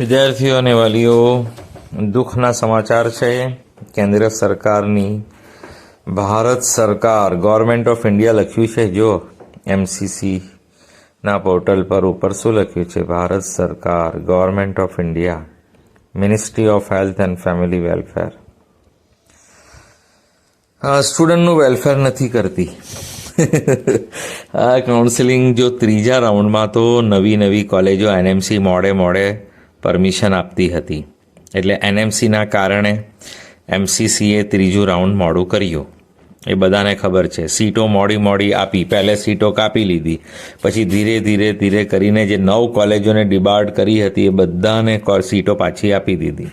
વિદ્યાર્થીઓ અને વાલીઓ, દુઃખના સમાચાર છે. કેન્દ્ર સરકારની, ભારત સરકાર ગવર્મેન્ટ ઓફ ઇન્ડિયા લખ્યું છે. જો એમસીસી ના પોર્ટલ પર ઉપર શું લખ્યું છે? ભારત સરકાર government of India ministry of health and family welfare સ્ટુડન્ટનું welfare નથી કરતી. આ કાઉન્સિલિંગ જો ત્રીજા રાઉન્ડમાં તો નવી નવી કોલેજો એનએમસી મોડે મોડે પરમિશન આપતી હતી. એટલે એનએમસીના કારણે એમસીસીએ ત્રીજું રાઉન્ડ મોડું કર્યું. એ બધાને ખબર છે. સીટો મોડી મોડી આપી. પહેલે સીટો કાપી લીધી. પછી ધીરે ધીરે ધીરે કરીને જે નવ કોલેજોને ડિબાર્ડ કરી હતી એ બધાને સીટો પાછી આપી દીધી.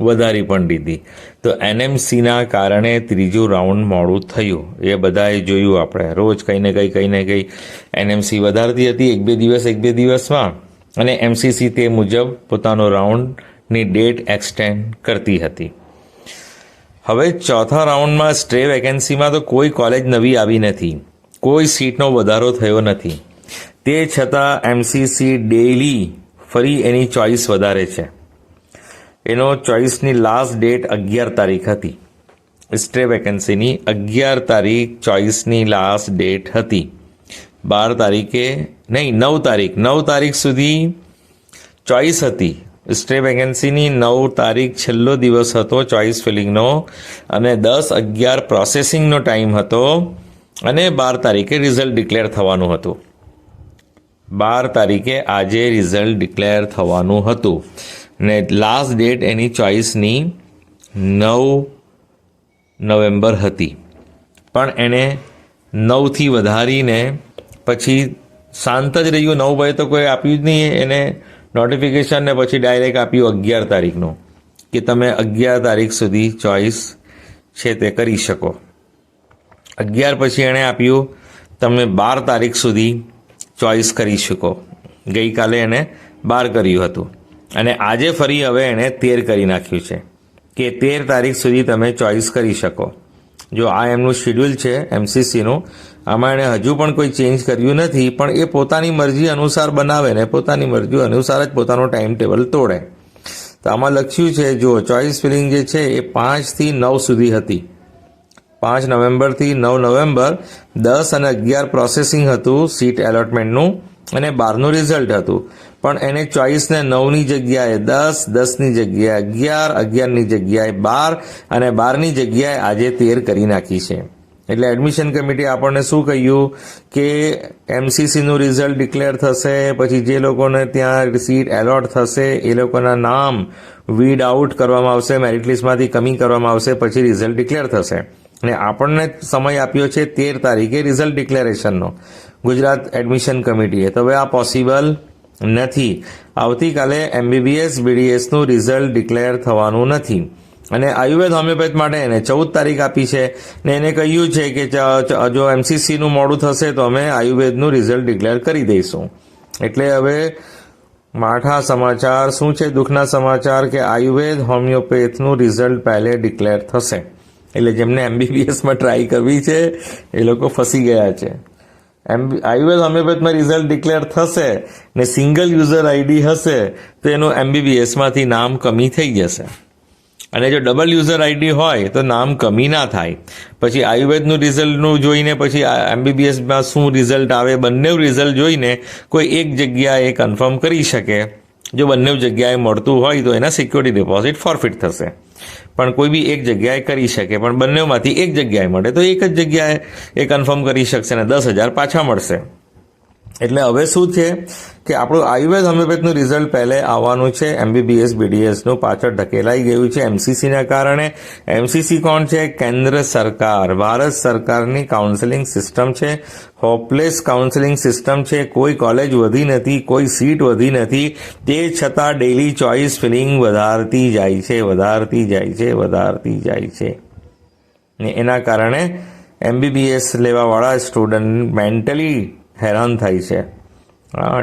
વધારી પણ દીધી. તો એનએમસીના કારણે ત્રીજું રાઉન્ડ મોડું થયું. એ બધાએ જોયું આપણે. રોજ કંઈ ને કંઈ કંઈ ને કંઈ એનએમસી વધારતી હતી. એક બે દિવસ, એક બે દિવસમાં. અને એમસીસી તે મુજબ પોતાનો રાઉન્ડની ડેટ એક્સટેન્ડ કરતી હતી. હવે ચોથા રાઉન્ડમાં સ્ટ્રે વેકેન્સીમાં તો કોઈ કોલેજ નવી આવી નથી. કોઈ સીટનો વધારો થયો નથી. તે છતાં એમસીસી ડેઇલી ફરી એની ચોઇસ વધારે છે. એનો ચોઇસની લાસ્ટ ડેટ અગિયાર તારીખ હતી. સ્ટ્રે વેકેન્સીની અગિયાર તારીખ ચોઇસની લાસ્ટ ડેટ હતી. બાર તારીખે નહીં, નવ તારીખ. નવ તારીખ સુધી ચોઇસ હતી. સ્ટે વેકેન્સીની નવ તારીખ છેલ્લો દિવસ હતો ચોઇસ ફિલિંગનો અને દસ અગિયાર પ્રોસેસિંગનો ટાઈમ હતો અને બાર તારીખે રિઝલ્ટ ડિક્લેર થવાનું હતું. બાર તારીખે આજે રિઝલ્ટ ડિક્લેર થવાનું હતું. ને લાસ્ટ ડેટ એની ચોઇસની નવ નવેમ્બર હતી. પણ એણે નવથી વધારીને પછી શાંત જ રહ્યું. નવ ભાઈ તો કોઈ આપ્યું જ નહીં એને નોટિફિકેશન ને પછી ડાયરેક્ટ આપ્યું અગિયાર તારીખનું કે તમે અગિયાર તારીખ સુધી ચોઇસ છે તે કરી શકો. અગિયાર પછી એણે આપ્યું, તમે બાર તારીખ સુધી ચોઇસ કરી શકો. ગઈકાલે એણે બાર કર્યું હતું. અને આજે ફરી હવે એણે તેર કરી નાખ્યું છે કે તેર તારીખ સુધી તમે ચોઇસ કરી શકો. જો આ એમનું શેડ્યુલ છે એમસીસીનું આમાં એણે હજુ પણ કોઈ ચેન્જ કર્યું નથી, પણ એ પોતાની મરજી અનુસાર બનાવે ને પોતાની મરજી અનુસાર જ પોતાનો ટાઈમ ટેબલ તોડે. તો આમાં લખ્યું છે, જો ચોઇસ ફિલિંગ જે છે એ પાંચથી નવ સુધી હતી. પાંચ નવેમ્બરથી નવ નવેમ્બર, દસ અને અગિયાર પ્રોસેસિંગ હતું સીટ એલોટમેન્ટનું અને બારનું રિઝલ્ટ હતું. પણ એને ચોઇસને નવની જગ્યાએ દસ દસની જગ્યાએ અગિયાર અગિયારની જગ્યાએ બાર, અને બારની જગ્યાએ આજે તેર કરી નાખી છે. એટલે એડમિશન કમિટી આપણને શું કહ્યું? કે એમસીસીનું રિઝલ્ટ ડિક્લેર થશે, પછી જે લોકોને ત્યાં સીટ એલોટ થશે, એ લોકોના નામ વીડ આઉટ કરવામાં આવશે મેરિટ લિસ્ટમાંથી કમી કરવામાં આવશે, પછી રિઝલ્ટ ડિક્લેર થશે. અને આપણને સમય આપ્યો છે તેર તારીખે રિઝલ્ટ ડિક્લેરેશનનો ગુજરાત એડમિશન કમિટીએ તો હવે આ પોસિબલ નથી. આવતીકાલે એમબીબીએસ બીડીએસનું રિઝલ્ટ ડિક્લેર થવાનું નથી. અને આયુર્વેદ હોમિયોપેથ માટે એને ચૌદ તારીખ આપી છે ને એને કહ્યું છે કે જો એમસીસીનું મોડું થશે તો અમે આયુર્વેદનું રિઝલ્ટ ડિક્લેર કરી દઈશું. એટલે હવે માઠા સમાચાર, શું છે દુઃખના સમાચાર કે આયુર્વેદ હોમિયોપેથનું રિઝલ્ટ પહેલે ડિક્લેર થશે? એટલે જેમને એમબીબીએસમાં ટ્રાય કરવી છે, એ લોકો ફસી ગયા છે. એમ, આયુર્વેદ હોમિયોપેથમાં રિઝલ્ટ ડિક્લેર થશે ને સિંગલ યુઝર આઈડી હશે, તો એનું એમબીબીએસમાંથી નામ કમી થઈ જશે. અને જો ડબલ યુઝર આઈડી હોય તો નામ કમી ના થાય. પછી આયુર્વેદનું રિઝલ્ટનું જોઈને પછી એમબીબીએસમાં શું રિઝલ્ટ આવે, બંને રિઝલ્ટ જોઈને કોઈ એક જગ્યાએ કન્ફર્મ કરી શકે. જો બંને જગ્યાએ મળતું હોય તો એના સિક્યોરિટી ડિપોઝિટ ફોરફિટ થશે. પણ કોઈ બી એક જગ્યાએ કરી શકે, પણ બંનેમાંથી એક જગ્યાએ મળે તો એક જ જગ્યાએ એ કન્ફર્મ કરી શકશે અને દસ હજાર પાછા મળશે. એટલે હવે શું છે કે આપણું આયુર્વેદ હોમિયોપેથનું રિઝલ્ટ પહેલે આવવાનું છે એમબીબીએસ બીડીએસનું પાછળ ઢકેલાઈ ગયું છે એમસીસીના કારણે. એમસીસી કોણ છે? કેન્દ્ર સરકાર. ભારત સરકારની કાઉન્સેલિંગ સિસ્ટમ છે. હોપલેસ કાઉન્સેલિંગ સિસ્ટમ છે. કોઈ કોલેજ વધી નથી, કોઈ સીટ વધી નથી. તે છતાં ડેઇલી ચોઇસ ફિલિંગ વધારતી જાય છે, વધારતી જાય છે, વધારતી જાય છે. ને એના કારણે એમબીબીએસ લેવાવાળા સ્ટુડન્ટ મેન્ટલી હેરાન થાય છે.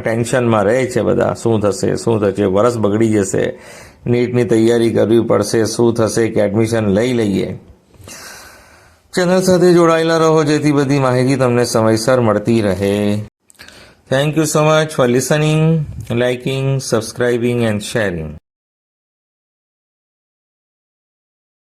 ટેન્શનમાં રહે છે બધા. શું થશે? શું થશે? વરસ બગડી જશે. નીટની તૈયારી કરવી પડશે. શું થશે કે એડમિશન લઈ લઈએ. ચેનલ સાથે જોડાયેલા રહો. જેથી બધી માહિતી તમને સમયસર મળતી રહે. Thank you so much for listening liking subscribing and sharing